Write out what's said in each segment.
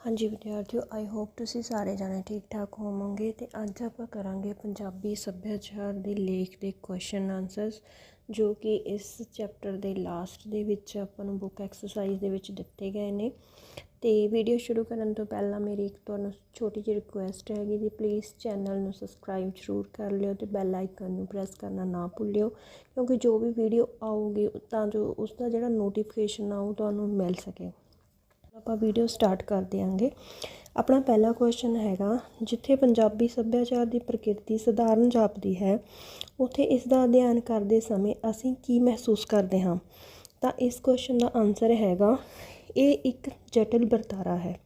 ਹਾਂਜੀ ਵਿਦਿਆਰਥੀਓ I hope ਤੁਸੀਂ ਸਾਰੇ ਜਾਣੇ ਠੀਕ ਠਾਕ ਹੋਵੋਗੇ ਤੇ ਅੱਜ ਆਪਾਂ ਕਰਾਂਗੇ ਪੰਜਾਬੀ ਸੱਭਿਆਚਾਰ ਦੇ ਲੇਖ ਦੇ ਕੁਐਸਚਨ ਆਨਸਰਸ ਜੋ ਕਿ ਇਸ ਚੈਪਟਰ ਦੇ ਲਾਸਟ ਦੇ ਵਿੱਚ ਆਪਾਂ ਨੂੰ ਬੁੱਕ ਐਕਸਰਸਾਈਜ਼ ਦੇ ਵਿੱਚ ਦਿੱਤੇ ਗਏ ਨੇ। ਤੇ ਵੀਡੀਓ ਸ਼ੁਰੂ ਕਰਨ ਤੋਂ ਪਹਿਲਾਂ ਮੇਰੀ ਇੱਕ ਤੁਹਾਨੂੰ ਛੋਟੀ ਜਿਹੀ ਰਿਕੁਐਸਟ ਹੈਗੀ ਜੀ ਪਲੀਜ਼ ਚੈਨਲ ਨੂੰ ਸਬਸਕ੍ਰਾਈਬ ਜ਼ਰੂਰ ਕਰ ਲਿਓ ਤੇ ਬੈਲ ਆਈਕਨ ਨੂੰ ਪ੍ਰੈਸ ਕਰਨਾ ਨਾ ਭੁੱਲਿਓ, ਕਿਉਂਕਿ ਜੋ ਵੀ ਵੀਡੀਓ ਆਊਗੀ, ਤਾਂ ਜੋ ਉਸ ਦਾ ਜਿਹੜਾ ਨੋਟੀਫਿਕੇਸ਼ਨ ਆ ਉਹ ਤੁਹਾਨੂੰ ਮਿਲ ਸਕੇ। ਆਪਾਂ ਵੀਡੀਓ ਸਟਾਰਟ ਕਰ ਦਿਆਂਗੇ। ਆਪਣਾ ਪਹਿਲਾ ਕੁਐਸਚਨ ਹੈਗਾ, ਜਿੱਥੇ ਪੰਜਾਬੀ ਸੱਭਿਆਚਾਰ ਦੀ ਪ੍ਰਕਿਰਤੀ ਸਧਾਰਨ ਜਾਪਦੀ ਹੈ, ਉਥੇ ਇਸ ਦਾ ਅਧਿਐਨ ਕਰਦੇ ਸਮੇਂ ਅਸੀਂ ਕੀ ਮਹਿਸੂਸ ਕਰਦੇ ਹਾਂ? ਤਾਂ ਇਸ ਕੁਐਸਚਨ ਦਾ ਆਨਸਰ ਹੈਗਾ, ਇਹ ਇੱਕ ਜਟਿਲ ਵਰਤਾਰਾ ਹੈ।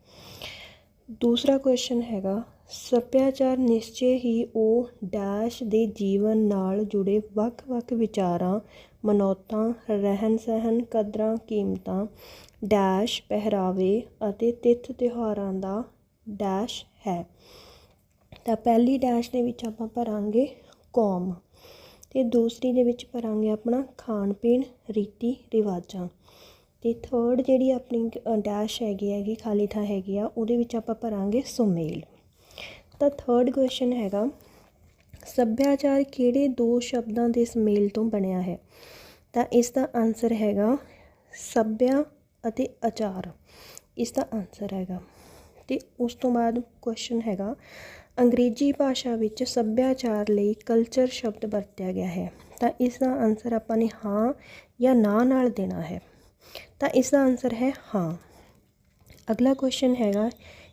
ਦੂਸਰਾ ਕੁਐਸਚਨ ਹੈਗਾ, ਸੱਭਿਆਚਾਰ ਨਿਸ਼ਚੇ ਹੀ ਉਹ ਡੈਸ਼ ਦੇ ਜੀਵਨ ਨਾਲ ਜੁੜੇ ਵੱਖ-ਵੱਖ ਵਿਚਾਰਾਂ ਮਨੌਤਾਂ ਰਹਿਣ ਸਹਿਣ ਕਦਰਾਂ, ਕੀਮਤਾਂ, ਡੈਸ਼, ਪਹਿਰਾਵੇ ਅਤੇ ਤਿੱਥ ਤਿਉਹਾਰਾਂ ਦਾ ਡੈਸ਼ ਹੈ। ਤਾਂ ਪਹਿਲੀ ਡੈਸ਼ ਦੇ ਵਿੱਚ ਆਪਾਂ ਭਰਾਂਗੇ ਕੌਮ ਤੇ ਦੂਸਰੀ ਦੇ ਵਿੱਚ ਭਰਾਂਗੇ ਆਪਣਾ ਖਾਣ ਪੀਣ ਰੀਤੀ ਰਿਵਾਜਾਂ ਤੇ ਥਰਡ ਜਿਹੜੀ ਆਪਣੀ ਡੈਸ਼ ਹੈਗੀ ਹੈਗੀ ਖਾਲੀ ਥਾਂ ਹੈਗੀ ਆ, ਉਹਦੇ ਵਿੱਚ ਆਪਾਂ ਭਰਾਂਗੇ ਸੁਮੇਲ। ਤਾਂ ਥਰਡ ਕੁਐਸਚਨ ਹੈਗਾ, ਸੱਭਿਆਚਾਰ ਕਿਹੜੇ ਦੋ ਸ਼ਬਦਾਂ ਦੇ ਸੁਮੇਲ ਤੋਂ ਬਣਿਆ ਹੈ? ਤਾਂ ਇਸ ਦਾ ਆਨਸਰ ਹੈਗਾ ਸੱਭਿਆ ਅਤੇ ਆਚਾਰ। ਇਸ ਦਾ ਆਨਸਰ ਹੈਗਾ। ਤੇ ਉਸ ਤੋਂ ਬਾਅਦ ਕੁਐਸਚਨ ਹੈਗਾ, ਅੰਗਰੇਜ਼ੀ ਭਾਸ਼ਾ ਵਿੱਚ ਸੱਭਿਆਚਾਰ ਲਈ ਕਲਚਰ ਸ਼ਬਦ ਵਰਤਿਆ ਗਿਆ ਹੈ। ਤਾਂ ਇਸ ਦਾ ਆਨਸਰ ਆਪਾਂ ਨੇ ਹਾਂ ਜਾਂ ਨਾ ਨਾਲ ਦੇਣਾ ਹੈ। ਤਾਂ ਇਸ ਦਾ ਆਨਸਰ ਹੈ ਹਾਂ। ਅਗਲਾ ਕੁਐਸਚਨ ਹੈਗਾ,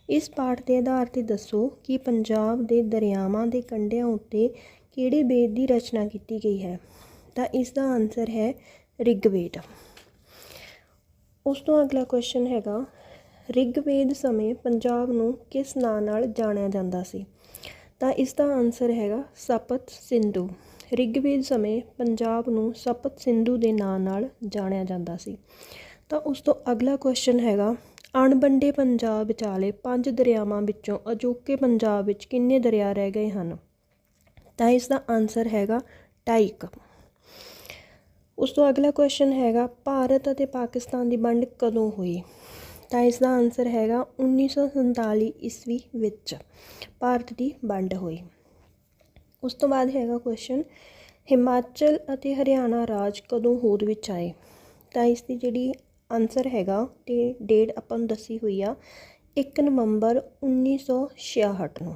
ਇਸ ਪਾਠ ਦੇ ਆਧਾਰ ਤੇ ਦੱਸੋ ਕਿ ਪੰਜਾਬ ਦੇ ਦਰਿਆਵਾਂ ਦੇ ਕੰਢਿਆਂ ਉੱਤੇ ਕਿਹੜੇ ਬੇਦ ਦੀ ਰਚਨਾ ਕੀਤੀ ਗਈ ਹੈ? ਤਾਂ ਇਸ ਦਾ ਆਨਸਰ ਹੈ ਰਿਗਵੇਦ। ਉਸ ਤੋਂ ਅਗਲਾ ਕੁਐਸਚਨ ਹੈਗਾ, ਰਿਗਵੇਦ ਸਮੇਂ ਪੰਜਾਬ ਨੂੰ ਕਿਸ ਨਾਂ ਨਾਲ ਜਾਣਿਆ ਜਾਂਦਾ ਸੀ? ਤਾਂ ਇਸ ਦਾ ਆਨਸਰ ਹੈਗਾ ਸਪਤ ਸਿੰਧੂ। ਰਿਗਵੇਦ ਸਮੇਂ ਪੰਜਾਬ ਨੂੰ ਸਪਤ ਸਿੰਧੂ ਦੇ ਨਾਂ ਨਾਲ ਜਾਣਿਆ ਜਾਂਦਾ ਸੀ। ਤਾਂ ਉਸ ਤੋਂ ਅਗਲਾ ਕੁਐਸਚਨ ਹੈਗਾ, ਅਣਬੰਡੇ ਪੰਜਾਬ ਵਿਚਾਲੇ ਪੰਜ ਦਰਿਆਵਾਂ ਵਿੱਚੋਂ ਅਜੋਕੇ ਪੰਜਾਬ ਵਿੱਚ ਕਿੰਨੇ ਦਰਿਆ ਰਹਿ ਗਏ ਹਨ? ਤਾਂ ਇਸ ਦਾ ਆਨਸਰ ਹੈਗਾ ਟਾਈਕ। ਉਸ ਤੋਂ ਅਗਲਾ ਕੁਐਸਚਨ ਹੈਗਾ, ਭਾਰਤ ਅਤੇ ਪਾਕਿਸਤਾਨ ਦੀ ਵੰਡ ਕਦੋਂ ਹੋਈ? ਤਾਂ ਇਸ ਦਾ ਆਨਸਰ ਹੈਗਾ 1947 ਈਸਵੀ ਵਿੱਚ ਭਾਰਤ ਦੀ ਵੰਡ ਹੋਈ। ਉਸ ਤੋਂ ਬਾਅਦ ਹੈਗਾ ਕੁਐਸਚਨ ਹਿਮਾਚਲ ਅਤੇ ਹਰਿਆਣਾ ਰਾਜ ਕਦੋਂ ਹੋਂਦ ਵਿੱਚ ਆਏ? ਤਾਂ ਇਸ ਦੀ ਜਿਹੜੀ ਆਨਸਰ ਹੈਗਾ ਤੇ ਡੇਟ ਆਪਾਂ ਨੂੰ ਦੱਸੀ ਹੋਈ ਆ 1 ਨਵੰਬਰ 1966 ਨੂੰ।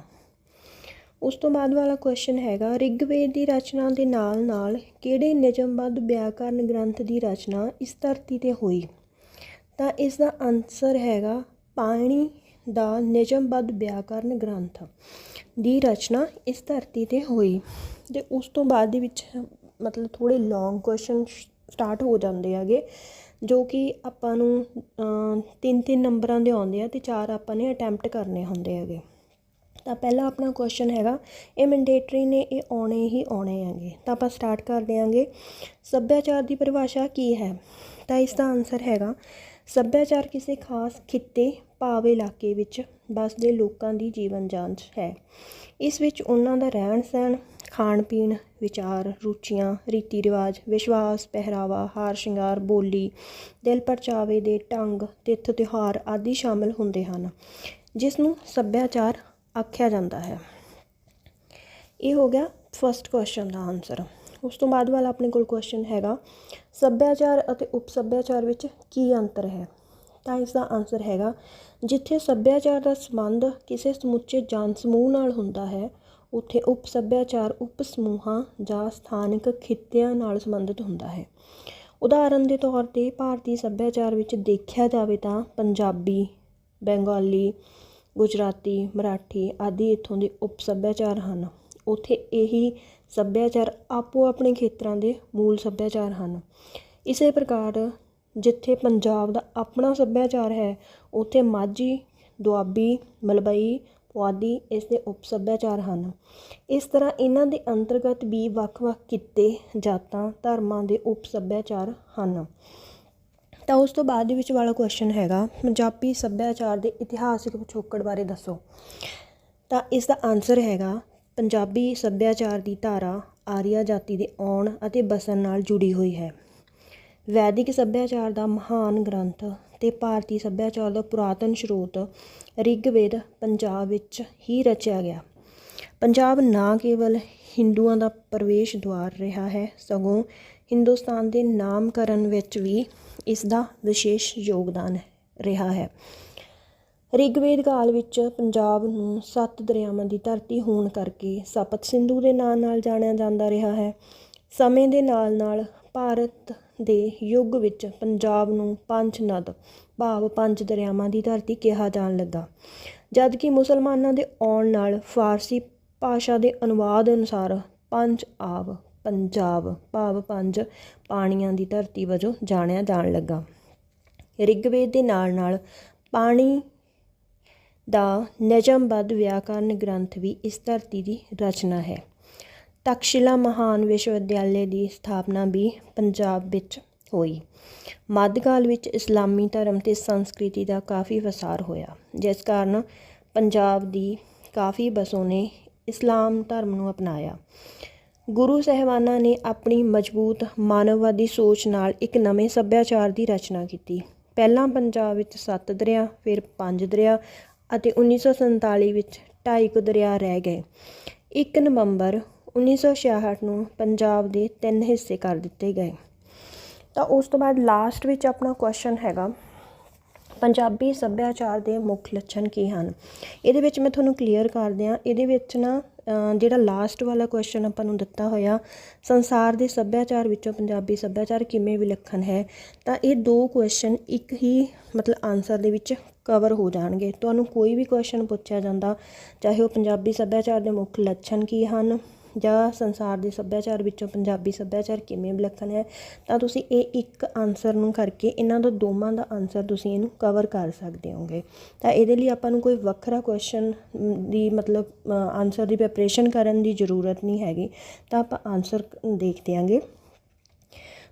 ਉਸ ਤੋਂ ਬਾਅਦ ਵਾਲਾ ਕੁਐਸਚਨ ਹੈਗਾ, ਰਿਗਵੇਦ ਦੀ ਰਚਨਾ ਦੇ ਨਾਲ ਨਾਲ ਕਿਹੜੇ ਨਿਯਮਬੱਧ ਵਿਆਕਰਨ ਗ੍ਰੰਥ ਦੀ ਰਚਨਾ ਇਸ ਧਰਤੀ ਤੇ ਹੋਈ? ਤਾਂ ਇਸ ਦਾ ਆਨਸਰ ਹੈਗਾ, ਪਾਣੀ ਦਾ ਨਿਯਮਬੱਧ ਵਿਆਕਰਨ ਗ੍ਰੰਥ ਦੀ ਰਚਨਾ ਇਸ ਧਰਤੀ ਤੇ ਹੋਈ। ਤੇ ਉਸ ਤੋਂ ਬਾਅਦ ਦੇ ਵਿੱਚ ਮਤਲਬ ਥੋੜੇ ਲੌਂਗ ਕੁਐਸਚਨ ਸਟਾਰਟ ਹੋ ਜਾਂਦੇ ਹੈਗੇ, ਜੋ ਕਿ ਆਪਾਂ ਨੂੰ ਤਿੰਨ ਤਿੰਨ ਨੰਬਰਾਂ ਦੇ ਆਉਂਦੇ ਆ ਤੇ ਚਾਰ ਆਪਾਂ ਨੇ ਅਟੈਂਪਟ ਕਰਨੇ ਹੁੰਦੇ ਹੈਗੇ। ਤਾਂ ਪਹਿਲਾ ਆਪਣਾ ਕੁਐਸਚਨ ਹੈਗਾ, ਇਹ ਮੈਂਡੇਟਰੀ ਨੇ ਇਹ ਆਉਣੇ ਹੀ ਆਉਣੇ ਹੈਗੇ। ਤਾਂ ਆਪਾਂ ਸਟਾਰਟ ਕਰ ਦਿਆਂਗੇ। ਸੱਭਿਆਚਾਰ ਦੀ ਪਰਿਭਾਸ਼ਾ ਕੀ ਹੈ? ਤਾਂ ਇਸ ਦਾ ਆਨਸਰ ਹੈਗਾ, ਸੱਭਿਆਚਾਰ ਕਿਸੇ ਖਾਸ ਖਿੱਤੇ, ਭਾਵ ਇਲਾਕੇ ਵਿੱਚ ਵੱਸਦੇ ਲੋਕਾਂ ਦੀ ਜੀਵਨ ਜਾਂਚ ਹੈ। ਇਸ ਵਿੱਚ ਉਹਨਾਂ ਦਾ ਰਹਿਣ ਸਹਿਣ, ਖਾਣ ਪੀਣ, ਵਿਚਾਰ, ਰੁਚੀਆਂ, ਰੀਤੀ ਰਿਵਾਜ, ਵਿਸ਼ਵਾਸ, ਪਹਿਰਾਵਾ, ਹਾਰ ਸ਼ਿੰਗਾਰ, ਬੋਲੀ, ਦਿਲ ਪਰਚਾਵੇ ਦੇ ਢੰਗ, ਤਿੱਥ ਤਿਉਹਾਰ ਆਦਿ ਸ਼ਾਮਲ ਹੁੰਦੇ ਹਨ। ਜਿਸ ਨੂੰ ਸੱਭਿਆਚਾਰ ਆਖਿਆ ਜਾਂਦਾ ਹੈ। ਇਹ ਹੋ ਗਿਆ ਫਸਟ ਕੁਐਸਚਨ ਦਾ ਆਨਸਰ ਉਸ ਤੋਂ ਬਾਅਦ ਵਾਲਾ ਆਪਣੇ ਕੋਲ ਕੁਐਸਚਨ ਹੈਗਾ, ਸੱਭਿਆਚਾਰ ਅਤੇ ਉਪ ਸੱਭਿਆਚਾਰ ਵਿੱਚ ਕੀ ਅੰਤਰ ਹੈ? ਤਾਂ ਇਸ ਦਾ ਆਨਸਰ ਹੈਗਾ, ਜਿੱਥੇ ਸੱਭਿਆਚਾਰ ਦਾ ਸੰਬੰਧ ਕਿਸੇ ਸਮੁੱਚੇ ਜਨ ਸਮੂਹ ਨਾਲ ਹੁੰਦਾ ਹੈ, ਉੱਥੇ ਉਪ ਸੱਭਿਆਚਾਰ ਉਪ ਸਮੂਹਾਂ ਜਾਂ ਸਥਾਨਕ ਖਿੱਤਿਆਂ ਨਾਲ ਸੰਬੰਧਿਤ ਹੁੰਦਾ ਹੈ। ਉਦਾਹਰਨ ਦੇ ਤੌਰ ਤੇ ਭਾਰਤੀ ਸੱਭਿਆਚਾਰ ਵਿੱਚ ਦੇਖਿਆ ਜਾਵੇ ਤਾਂ ਪੰਜਾਬੀ, ਬੰਗਾਲੀ ਗੁਜਰਾਤੀ, ਮਰਾਠੀ ਆਦਿ ਇੱਥੋਂ ਦੇ ਉਪ ਸੱਭਿਆਚਾਰ ਹਨ। ਉੱਥੇ ਇਹੀ ਸੱਭਿਆਚਾਰ ਆਪੋ ਆਪਣੇ ਖੇਤਰਾਂ ਦੇ ਮੂਲ ਸੱਭਿਆਚਾਰ ਹਨ। ਇਸੇ ਪ੍ਰਕਾਰ ਜਿੱਥੇ ਪੰਜਾਬ ਦਾ ਆਪਣਾ ਸੱਭਿਆਚਾਰ ਹੈ, ਉੱਥੇ ਮਾਝੀ, ਦੁਆਬੀ, ਮਲਬਈ ਪੁਆਧੀ ਇਸ ਦੇ ਉਪ ਸੱਭਿਆਚਾਰ ਹਨ। ਇਸ ਤਰ੍ਹਾਂ ਇਹਨਾਂ ਦੇ ਅੰਤਰਗਤ ਵੀ ਵੱਖ-ਵੱਖ ਕਿੱਤੇ, ਜਾਤਾਂ, ਧਰਮਾਂ ਦੇ ਉਪ ਸੱਭਿਆਚਾਰ ਹਨ। ਤਾਂ ਉਸ ਤੋਂ ਬਾਅਦ ਦੇ ਵਿੱਚ ਵਾਲਾ ਕੁਐਸਚਨ ਹੈਗਾ, ਪੰਜਾਬੀ ਸੱਭਿਆਚਾਰ ਦੇ ਇਤਿਹਾਸਿਕ ਪਿਛੋਕੜ ਬਾਰੇ ਦੱਸੋ। ਤਾਂ ਇਸ ਦਾ ਆਨਸਰ ਹੈਗਾ, ਪੰਜਾਬੀ ਸੱਭਿਆਚਾਰ ਦੀ ਧਾਰਾ ਆਰੀਆ ਜਾਤੀ ਦੇ ਆਉਣ ਅਤੇ ਬਸਣ ਨਾਲ ਜੁੜੀ ਹੋਈ ਹੈ। ਵੈਦਿਕ ਸੱਭਿਆਚਾਰ ਦਾ ਮਹਾਨ ਗ੍ਰੰਥ ਤੇ ਭਾਰਤੀ ਸੱਭਿਆਚਾਰ ਦਾ ਪੁਰਾਤਨ ਸਰੋਤ ਰਿਗਵੇਦ ਪੰਜਾਬ ਵਿੱਚ ਹੀ ਰਚਿਆ ਗਿਆ। ਪੰਜਾਬ ਨਾ ਕੇਵਲ ਹਿੰਦੂਆਂ ਦਾ ਪ੍ਰਵੇਸ਼ ਦੁਆਰ ਰਿਹਾ ਹੈ, ਸਗੋਂ ਹਿੰਦੁਸਤਾਨ ਦੇ ਨਾਮਕਰਨ ਵਿੱਚ ਵੀ ਇਸ ਦਾ ਵਿਸ਼ੇਸ਼ ਯੋਗਦਾਨ ਰਿਹਾ ਹੈ। ਰਿਗਵੇਦ ਕਾਲ ਵਿੱਚ ਪੰਜਾਬ ਨੂੰ ਸੱਤ ਦਰਿਆਵਾਂ ਦੀ ਧਰਤੀ ਹੋਣ ਕਰਕੇ ਸਪਤ ਸਿੰਧੂ ਦੇ ਨਾਂ ਨਾਲ ਜਾਣਿਆ ਜਾਂਦਾ ਰਿਹਾ ਹੈ। ਸਮੇਂ ਦੇ ਨਾਲ ਨਾਲ ਭਾਰਤ ਦੇ ਯੁੱਗ ਵਿੱਚ ਪੰਜਾਬ ਨੂੰ ਪੰਜ ਨਦ, ਭਾਵ ਪੰਜ ਦਰਿਆਵਾਂ ਦੀ ਧਰਤੀ ਕਿਹਾ ਜਾਣ ਲੱਗਾ। ਜਦ ਕਿ ਮੁਸਲਮਾਨਾਂ ਦੇ ਆਉਣ ਨਾਲ ਫਾਰਸੀ ਭਾਸ਼ਾ ਦੇ ਅਨੁਵਾਦ ਅਨੁਸਾਰ ਪੰਜ ਆਬ ਪੰਜਾਬ ਭਾਵ ਪੰਜ ਪਾਣੀਆਂ ਦੀ ਧਰਤੀ ਵਜੋਂ ਜਾਣਿਆ ਜਾਣ ਲੱਗਾ। ਰਿਗਵੇਦ ਦੇ ਨਾਲ ਨਾਲ ਪਾਣੀ ਦਾ ਨਜ਼ਮਬੱਧ ਵਿਆਕਰਨ ਗ੍ਰੰਥ ਵੀ ਇਸ ਧਰਤੀ ਦੀ ਰਚਨਾ ਹੈ। ਤਕਸ਼ਿਲਾ ਮਹਾਨ ਵਿਸ਼ਵਵਿਦਿਆਲੇ ਦੀ ਸਥਾਪਨਾ ਵੀ ਪੰਜਾਬ ਵਿੱਚ ਹੋਈ। ਮੱਧਕਾਲ ਵਿੱਚ ਇਸਲਾਮੀ ਧਰਮ ਤੇ ਸੰਸਕ੍ਰਿਤੀ ਦਾ ਕਾਫੀ ਵਸਾਰ ਹੋਇਆ, ਜਿਸ ਕਾਰਨ ਪੰਜਾਬ ਦੀ ਕਾਫੀ ਬਸੋਂ ਨੇ ਇਸਲਾਮ ਧਰਮ ਨੂੰ ਅਪਣਾਇਆ। ਗੁਰੂ ਸਹਿਬਾਨਾਂ ਨੇ ਆਪਣੀ ਮਜ਼ਬੂਤ ਮਾਨਵਵਾਦੀ ਸੋਚ ਨਾਲ ਇੱਕ ਨਵੇਂ ਸੱਭਿਆਚਾਰ ਦੀ ਰਚਨਾ ਕੀਤੀ। ਪਹਿਲਾਂ ਪੰਜਾਬ ਵਿੱਚ ਸੱਤ ਦਰਿਆ, ਫਿਰ ਪੰਜ ਦਰਿਆ ਅਤੇ 1947 ਵਿੱਚ ਢਾਈ ਕੁ ਦਰਿਆ ਰਹਿ ਗਏ। 1 ਨਵੰਬਰ 1966 ਨੂੰ ਪੰਜਾਬ ਦੇ ਤਿੰਨ ਹਿੱਸੇ ਕਰ ਦਿੱਤੇ ਗਏ। ਤਾਂ ਉਸ ਤੋਂ ਬਾਅਦ ਲਾਸਟ ਵਿੱਚ ਆਪਣਾ ਕੁਐਸਚਨ ਹੈਗਾ, ਪੰਜਾਬੀ ਸੱਭਿਆਚਾਰ ਦੇ ਮੁੱਖ ਲੱਛਣ ਕੀ ਹਨ? ਇਹਦੇ ਵਿੱਚ ਮੈਂ ਤੁਹਾਨੂੰ ਕਲੀਅਰ ਕਰ ਦਿਆਂ, ਇਹਦੇ ਵਿੱਚ ਨਾ ਜਿਹੜਾ ਲਾਸਟ ਵਾਲਾ ਕੁਐਸਚਨ ਆਪਾਂ ਨੂੰ ਦਿੱਤਾ ਹੋਇਆ, ਸੰਸਾਰ ਦੇ ਸੱਭਿਆਚਾਰ ਵਿੱਚੋਂ ਪੰਜਾਬੀ ਸੱਭਿਆਚਾਰ ਕਿਵੇਂ ਵਿਲੱਖਣ ਹੈ, ਤਾਂ ਇਹ ਦੋ ਕੁਐਸਚਨ ਇੱਕ ਹੀ ਮਤਲਬ ਆਨਸਰ ਦੇ ਵਿੱਚ ਕਵਰ ਹੋ ਜਾਣਗੇ। ਤੁਹਾਨੂੰ ਕੋਈ ਵੀ ਕੁਐਸਚਨ ਪੁੱਛਿਆ ਜਾਂਦਾ, ਚਾਹੇ ਉਹ ਪੰਜਾਬੀ ਸੱਭਿਆਚਾਰ ਦੇ ਮੁੱਖ ਲੱਛਣ ਕੀ ਹਨ ਜਾਂ ਸੰਸਾਰ ਦੇ ਸੱਭਿਆਚਾਰ ਵਿੱਚੋਂ ਪੰਜਾਬੀ ਸੱਭਿਆਚਾਰ ਕਿਵੇਂ ਵਿਲੱਖਣ ਹੈ, ਤਾਂ ਤੁਸੀਂ ਇਹ ਇੱਕ ਆਨਸਰ ਨੂੰ ਕਰਕੇ ਇਹਨਾਂ ਦਾ ਦੋਵਾਂ ਦਾ ਆਨਸਰ ਤੁਸੀਂ ਇਹਨੂੰ ਕਵਰ ਕਰ ਸਕਦੇ ਹੋਗੇ। ਤਾਂ ਇਹਦੇ ਲਈ ਆਪਾਂ ਨੂੰ ਕੋਈ ਵੱਖਰਾ ਕੁਐਸਚਨ ਦੀ ਮਤਲਬ ਆਨਸਰ ਦੀ ਪ੍ਰੈਪਰੇਸ਼ਨ ਕਰਨ ਦੀ ਜ਼ਰੂਰਤ ਨਹੀਂ ਹੈਗੀ, ਤਾਂ ਆਪਾਂ ਆਨਸਰ ਦੇਖ ਦਿਆਂਗੇ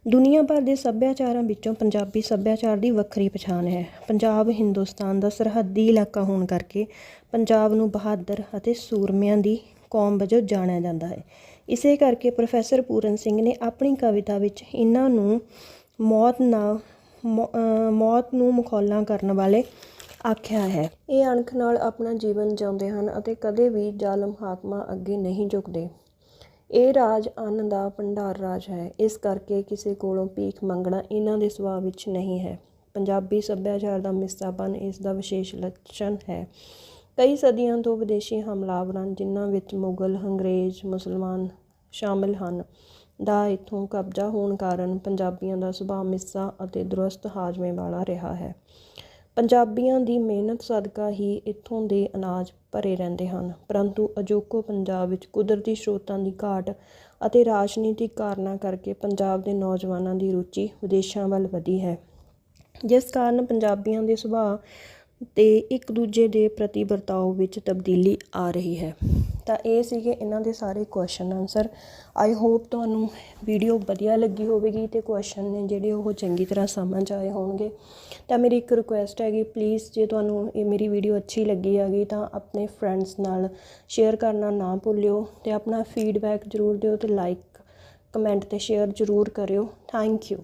ਦੁਨੀਆ ਭਰ ਦੇ ਸੱਭਿਆਚਾਰਾਂ ਵਿੱਚੋਂ ਪੰਜਾਬੀ ਸੱਭਿਆਚਾਰ ਦੀ ਵੱਖਰੀ ਪਛਾਣ ਹੈ। ਪੰਜਾਬ, ਹਿੰਦੁਸਤਾਨ ਦਾ ਸਰਹੱਦੀ ਇਲਾਕਾ ਹੋਣ ਕਰਕੇ ਪੰਜਾਬ ਨੂੰ ਬਹਾਦਰ ਅਤੇ ਸੂਰਮਿਆਂ ਦੀ ਕੌਮ ਵਜੋਂ ਜਾਣਿਆ ਜਾਂਦਾ ਹੈ। ਇਸੇ ਕਰਕੇ ਪ੍ਰੋਫੈਸਰ ਪੂਰਨ ਸਿੰਘ ਨੇ ਆਪਣੀ ਕਵਿਤਾ ਵਿੱਚ ਇਹਨਾਂ ਨੂੰ ਮੌਤ ਨਾ ਮੌਤ ਨੂੰ ਮੁਖੌਲਾਂ ਕਰਨ ਵਾਲੇ ਆਖਿਆ ਹੈ। ਇਹ ਅਣਖ ਨਾਲ ਆਪਣਾ ਜੀਵਨ ਜਿਉਂਦੇ ਹਨ ਅਤੇ ਕਦੇ ਵੀ ਜ਼ਾਲਮ ਹਾਕਮਾਂ ਅੱਗੇ ਨਹੀਂ ਝੁਕਦੇ। ਇਹ ਰਾਜ ਅੰਨ ਦਾ ਭੰਡਾਰ ਰਾਜ ਹੈ। ਇਸ ਕਰਕੇ ਕਿਸੇ ਕੋਲੋਂ ਭੀਖ ਮੰਗਣਾ ਇਹਨਾਂ ਦੇ ਸੁਭਾਅ ਵਿੱਚ ਨਹੀਂ ਹੈ। ਪੰਜਾਬੀ ਸੱਭਿਆਚਾਰ ਦਾ ਮਿੱਸਾਪਨ ਇਸ ਦਾ ਵਿਸ਼ੇਸ਼ ਲੱਛਣ ਹੈ। ਕਈ ਸਦੀਆਂ ਤੋਂ ਵਿਦੇਸ਼ੀ ਹਮਲਾਵਰਾਂ, ਜਿਨ੍ਹਾਂ ਵਿੱਚ ਮੁਗਲ, ਅੰਗਰੇਜ਼, ਮੁਸਲਮਾਨ ਸ਼ਾਮਿਲ ਹਨ, ਦਾ ਇੱਥੋਂ ਕਬਜ਼ਾ ਹੋਣ ਕਾਰਨ ਪੰਜਾਬੀਆਂ ਦਾ ਸੁਭਾਅ ਮਿੱਸਾ ਅਤੇ ਦਰੁਸਤ ਹਾਜ਼ਮੇ ਵਾਲਾ ਰਿਹਾ ਹੈ। ਪੰਜਾਬੀਆਂ ਦੀ ਮਿਹਨਤ ਸਦਕਾ ਹੀ ਇੱਥੋਂ ਦੇ ਅਨਾਜ ਭਰੇ ਰਹਿੰਦੇ ਹਨ, ਪਰੰਤੂ ਅਜੋਕੋ ਪੰਜਾਬ ਵਿੱਚ ਕੁਦਰਤੀ ਸਰੋਤਾਂ ਦੀ ਘਾਟ ਅਤੇ ਰਾਜਨੀਤਿਕ ਕਾਰਨਾਂ ਕਰਕੇ ਪੰਜਾਬ ਦੇ ਨੌਜਵਾਨਾਂ ਦੀ ਰੁਚੀ ਵਿਦੇਸ਼ਾਂ ਵੱਲ ਵਧੀ ਹੈ। ਜਿਸ ਕਾਰਨ ਪੰਜਾਬੀਆਂ ਦੇ ਸੁਭਾਅ ਤੇ ਇੱਕ ਦੂਜੇ ਦੇ ਪ੍ਰਤੀ ਵਰਤਾਓ ਵਿੱਚ ਤਬਦੀਲੀ ਆ ਰਹੀ ਹੈ। ਤਾਂ ਇਹ ਸੀਗੇ ਇਹਨਾਂ ਦੇ ਸਾਰੇ ਕੁਐਸਚਨ ਆਨਸਰ ਆਈ ਹੋਪ ਤੁਹਾਨੂੰ ਵੀਡੀਓ ਵਧੀਆ ਲੱਗੀ ਹੋਵੇਗੀ ਤੇ ਕੁਐਸਚਨ ਨੇ ਜਿਹੜੇ ਉਹ ਚੰਗੀ ਤਰ੍ਹਾਂ ਸਮਝ ਆਏ ਹੋਣਗੇ। ਤਾਂ ਮੇਰੀ ਇੱਕ ਰਿਕੁਐਸਟ ਹੈਗੀ ਪਲੀਜ਼ ਜੇ ਤੁਹਾਨੂੰ ਇਹ ਮੇਰੀ ਵੀਡੀਓ ਅੱਛੀ ਲੱਗੀ ਹੈਗੀ ਤਾਂ ਆਪਣੇ ਫਰੈਂਡਸ ਨਾਲ ਸ਼ੇਅਰ ਕਰਨਾ ਨਾ ਭੁੱਲਿਓ ਤੇ ਆਪਣਾ ਫੀਡਬੈਕ ਜ਼ਰੂਰ ਦਿਓ ਤੇ ਲਾਈਕ ਕਮੈਂਟ ਤੇ ਸ਼ੇਅਰ ਜ਼ਰੂਰ ਕਰਿਓ। Thank you